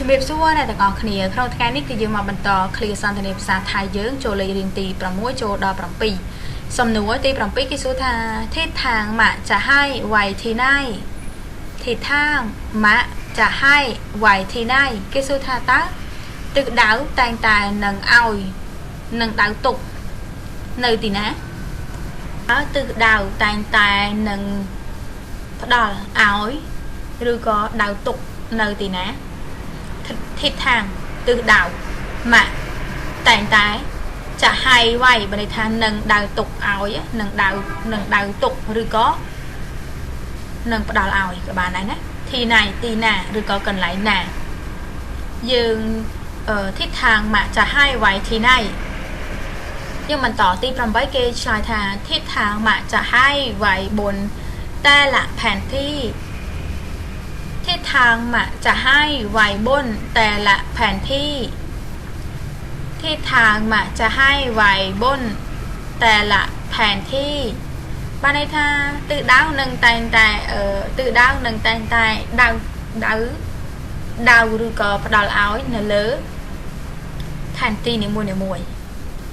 ជំរាបសួរអ្នកទាំងអស់គ្នាក្នុងថ្ងៃនេះគឺយើងមកបន្ត clear សន្ទនាភាសាថៃយើងចូលលេខរៀងទី6ចូលដល់7សំណួរទី7គេសួរថាทิศทางម៉ាក់จะให้ไวที่ไหนทิศทางម៉ាក់จะให้ไวที่ไหนគេសួរថាតើទិសដៅតែងតែនឹងឲ្យនឹងដៅទុកនៅទីណាតើទិសដៅតែងតែនឹងផ្ដល់ឲ្យឬក៏ដៅទុកនៅទីណា ทิศทางตึกดาวมะแต่งตายจะให้ไหวบริธานหนึ่งดาวตกเอาเนี่ยหนึ่งดาวหนึ่งดาวตกหรือก็หนึ่งดาวเอากับบ้านไหนนะทีไหนตีหนาหรือก็กันไหลหนายืนทิศทางมะจะให้ไหวทีไหนยังมันต่อตีพรำไว้เกชายทางทิศทางมะจะให้ไหวบนแต่ละแผนที่ ที่ทางมะจะให้ไว้บนแต่ละแผนที่ ที่ทางมะจะให้ไว้บนแต่ละแผนที่บ้านในท่า tự đáo nâng tay tay เอ่อ tự đáo nâng tay tay ดาวดาวดาวรูกอปดาวอ้อยนั่อเลือแผนที่นี่มวยนี่มวย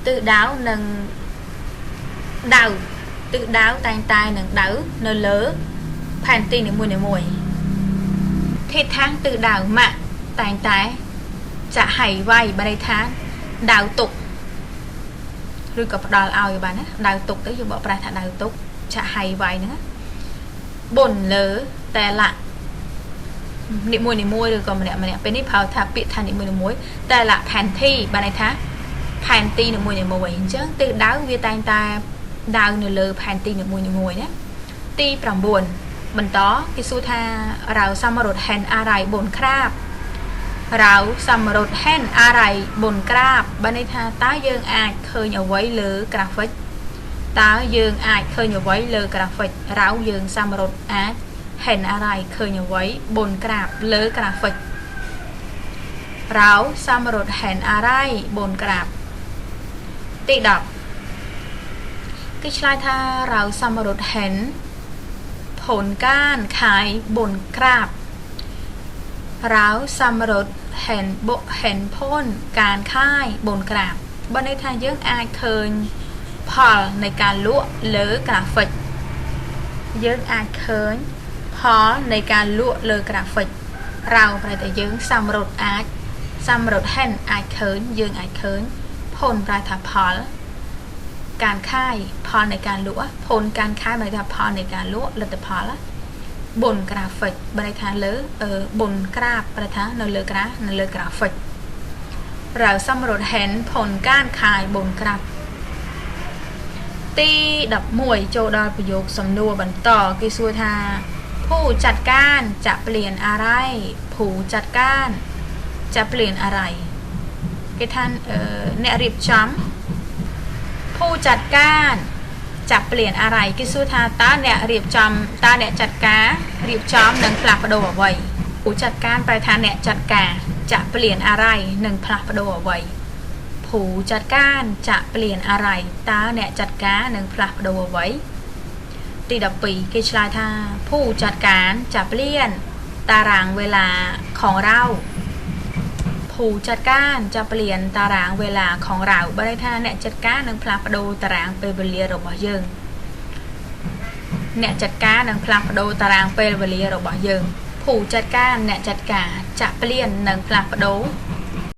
tự đáo nâng ดาว tự đáo tay tay nâng งดาวนั่อเลือแผนที่นี่มวยนี่มวย ធិដ្ឋានទិដៅម៉ាក់តែងតែចាក់ហៃវាយបរិថានដៅទុកឬក៏ផ្ដល់ឲ្យបានណាដៅទុកទៅយើងបកប្រែថាដៅទុកចាក់ហៃវាយហ្នឹងបុនលើតែឡានិមួយនិមួយឬក៏ម្នាក់ម្នាក់ពេលនេះប្រើថាពាក្យថានិមួយនិមួយតែឡាផែនទីបានន័យថាផែនទីនិមួយនិមួយអញ្ចឹងទិដៅវាតែងតែដៅនៅលើផែនទីនិមួយនិមួយណាទី9 បន្តគេសួរថារាវសមរតហែនអារ៉ៃ4ក្រាបរាវសមរតហែនអារ៉ៃ4ក្រាបបានន័យថាតើយើងអាចឃើញអ្វីលើ graphic តើយើងអាចឃើញអ្វីលើ graphic រាវយើងសមរតអាចហែនអារ៉ៃឃើញអ្វី4ក្រាបលើ graphic រាវសមរតហែនអារ៉ៃ4ក្រាបទី10គេឆ្លើយថារាវសមរតហែន ผลก้านขายบนคราบร้าวสำรดเห็นบกเห็นพ่นการค่ายบนกราบบนในทางยื่งอายเคินพอในการลวกเลือกราฟิกเยื่งอายเคินพอในการลวกเลือกราฟิกเราไปแต่เยื่งสำรดอายสำรดเห็นอายเคยยื่งอายเคินพ่นปลายถาพอ การค่ายพอในการลวดผลการค่ายบริการพอในการลวดหลักแต่พอละบนกราฟิกบริการเลือเออบนกราฟประการนเลือกราฟนเลกราฟิกเราสำรวจเห็นผลการค่ายบนกราฟตีดับมวยโจดประโยคสำนวนบรรต่อกิสุธาผู้จัดการจะเปลี่ยนอะไรผู้จัดการจะเปลี่ยนอะไรกิท่านเออเนริบจำ ผู้จัดการจะเปลี่ยนอะไรกิสุธาตาเนี่ยเรียบจำตาเนี่ยจัดการเรียบจำหนึ่งพลักประโดไว้ผู้จัดการประธานเนี่ยจัดการจะเปลี่ยนอะไรหนึ่งพลักประโดไว้ผู้จัดการจะเปลี่ยนอะไรตาเนี่ยจัดการหนึ่งพลักประโดไว้ตีดับปีกิชลายธาผู้จัดการจะเปลี่ยนตารางเวลาของเรา ហ៊ូចាត់ការចាប់ពលានតារាងវេលាខងរៅបើន័យថាអ្នកចាត់ការនឹងផ្លាស់ប្ដូរតារាងពេលវេលារបស់យើងអ្នកចាត់ការនឹងផ្លាស់ប្ដូរតារាងពេលវេលារបស់យើងហ៊ូចាត់ការអ្នកចាត់ការចាក់ពលាននឹងផ្លាស់ប្ដូរ